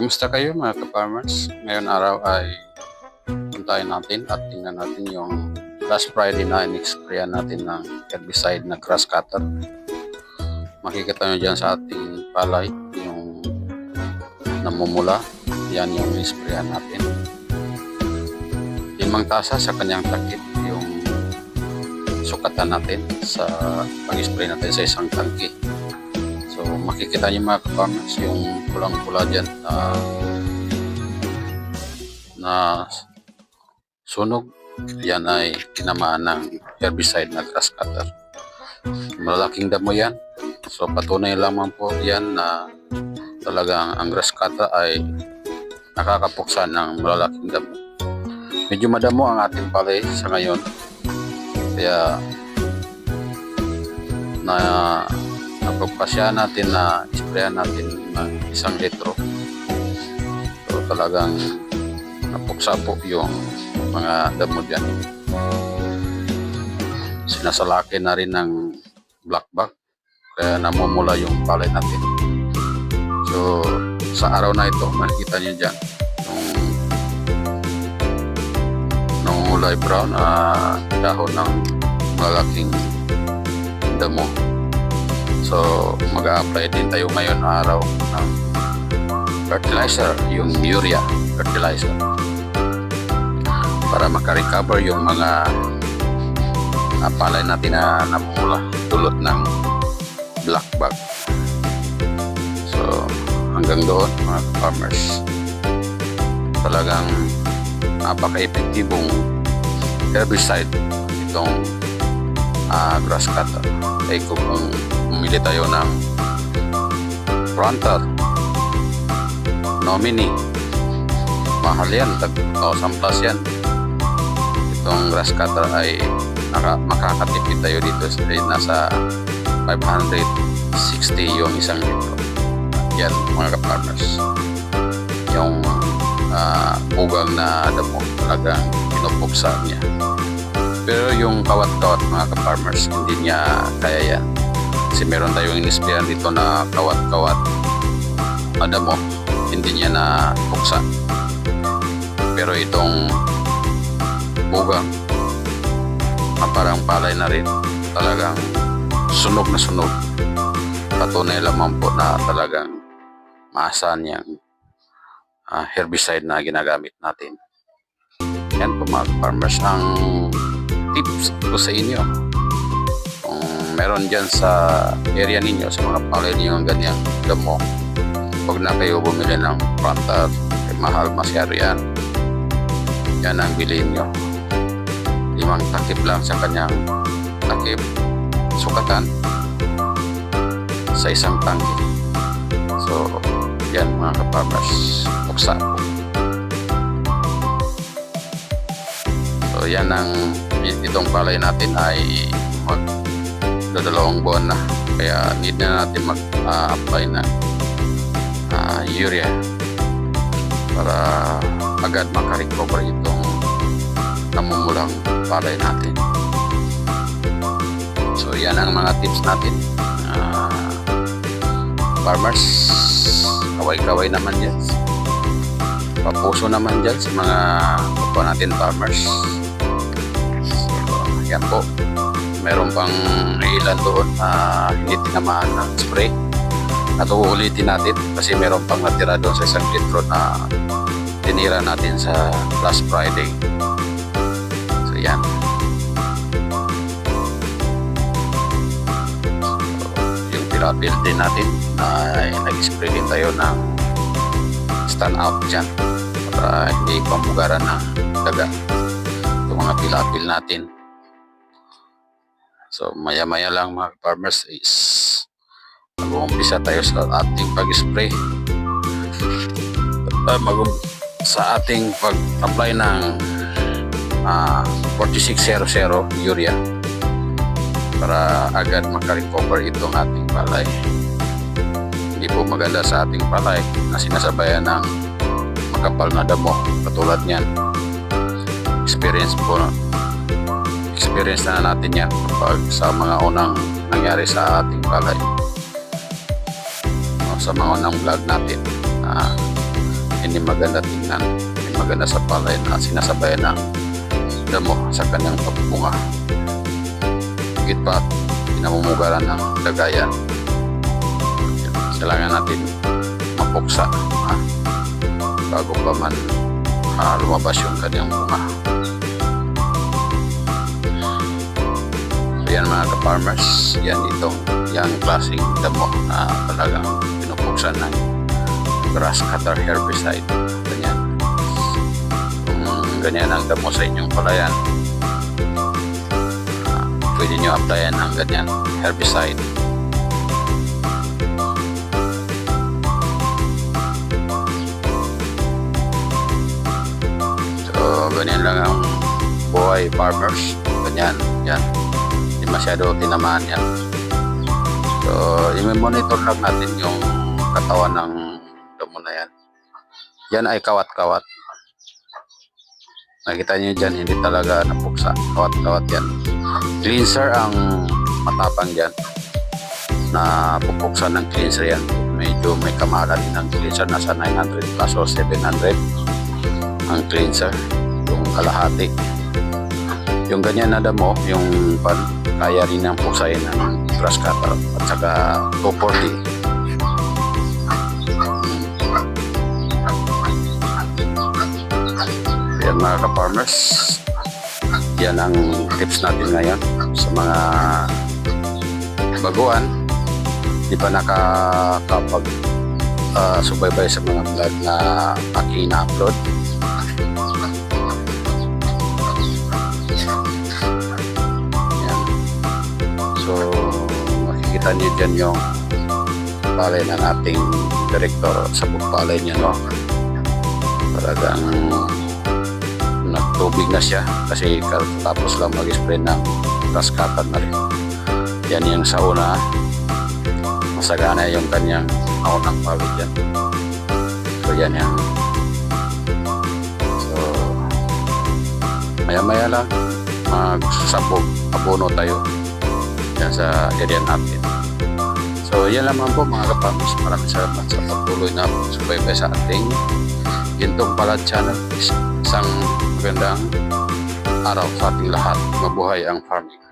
Kumusta kayo mga ka-farmers? Ngayon araw ay puntahin natin at tingnan natin yung last Friday na in-sprayan natin ng herbicide na grass cutter. Makikita nyo dyan sa ating palay yung namumula. Yan yung in-sprayan natin. Limang tasa sa kanyang takip yung sukatan natin sa pag-spray natin sa isang tangke. Makikita niyo mga ka-farmers yung pulang-pula dyan na na sunog. Yan ay tinamaan ng herbicide na grass cutter. Malaking damo yan. So patunay lamang po yan na talagang ang grass cutter ay nakakapuksan ng malalaking damo. Medyo madamo ang ating palay sa ngayon. Kaya na napagpasya natin na isprayan natin ng isang litro. So talagang napuksa po yung mga damo dyan. Sinasalaki na rin ng black bug kaya namumula yung palay natin. So sa araw na ito makikita niyo dyan yung nung kulay brown na dahon ng malaking damo. So, mag-a-apply din tayo ngayon araw ng fertilizer, yung urea fertilizer. Para makarecover yung mga uh, palay natin na namumula dulot ng black bug. So, hanggang doon mga farmers, talagang napaka-epektibong herbicide itong ah, grass cutter. Kaya kung bumili tayo ng frontal nominee mahal yan tag 2,000 plus yan itong grass cutter ay naka, makakatipid tayo dito. Sa nasa 560 yung isang litro. Yan mga ka-farmers yung uh, bugang na damo talagang pinupuksa niya pero yung kawat-kawat mga ka-farmers hindi niya kaya yan. Kasi meron tayong inispiran dito na kawat-kawat. Madamo hindi niya na buksan pero itong bugang na parang palay na rin. Talagang sunog na sunog. Patunay lamang po na talagang maasahan niyang ah, herbicide na ginagamit natin. Yan po mga farmers ang tips ko sa inyo. Kung meron dyan sa area ninyo sa mga palay ninyo ang ganyang damo huwag na kayo bumili ng planter eh, mahal masyado yan. Yan ang bilhin nyo. Limang takip lang sa kanyang takip sukatan sa isang tangke. So yan mga kaparmers buksa yan ang itong palay natin ay mag dadalawang buwan na kaya need na natin mag-apply na uh, urea para agad makarecover itong namumulang palay natin. So yan ang mga tips natin. Uh, farmers, kaway-kaway naman yan. Papuso naman dyan sa mga kapwa natin farmers. Yan po. Meron pang ilan doon na hindi tinamaan ng spray at uulitin natin kasi meron pang natira doon sa isang litro na tinira natin sa last Friday. So yan. So, yung pilapil din natin ay nag-spray din tayo ng stand out dyan para hindi pamugaran ng daga yung mga pilapil natin. So maya maya lang mga farmers is mag-uumpisa tayo sa ating pag-spray. Uh, sa ating pag-apply ng uh, 4600 urea para agad makarecover itong ating palay. Hindi po maganda sa ating palay na sinasabayan ng makapal na damo. Katulad niyan experience po experience na natin yan kapag sa mga unang nangyari sa ating palay sa mga unang vlog natin. Ah, hindi maganda tingnan. Hindi maganda sa palay na sinasabayan ng damo sa kanyang pagbunga. Higit pa, pinamumugaran ng lagayan. Kailangan natin mapuksa ha? bago pa man ah, lumabas yung kanyang bunga. So yan mga ka-farmers, yan itong yung klaseng damo na talagang pinupuksan ng grass cutter herbicide. Ganyan. Kung ganyan ang damo sa inyong palayan, ah, pwede nyo applyan ng ganyan herbicide. So, ganyan lang ang buhay farmers. Ganyan, yan. Masyado tinamaan yan. So, i-monitor lang natin yung katawan ng damo na yan. Yan ay kawat-kawat. Nakita niyo dyan, hindi talaga napuksa. Kawat-kawat yan. Cleanser ang matapang dyan na pupuksan ng cleanser yan. Medyo may kamahalan ng cleanser. Nasa 900 plus o 700 ang cleanser. Yung kalahati. Yung ganyan na damo, yung pan, kaya rin ang puksain ng grass cutter at saka 240 Yan mga ka-farmers. Yan ang tips natin ngayon sa mga baguhan. Di pa nakakapag ah, subaybay sa mga vlog na aking ina-upload. So, makikita niyo dyan yung palay ng ating director sa bukpalay niya, no? Talagang nagtubig na siya kasi tapos lang mag-spray ng cutter na rin. Yan yung sa una, masagana yung kanyang naunang pawid yan. So yan yan. So, maya-maya lang, magsasabog, abono tayo yan sa area natin. So, yan lamang po mga kapamilya. Maraming salamat sa patuloy na subaybay sa ating Gintong Palad Channel. Isang magandang araw sa ating lahat. Mabuhay ang farming.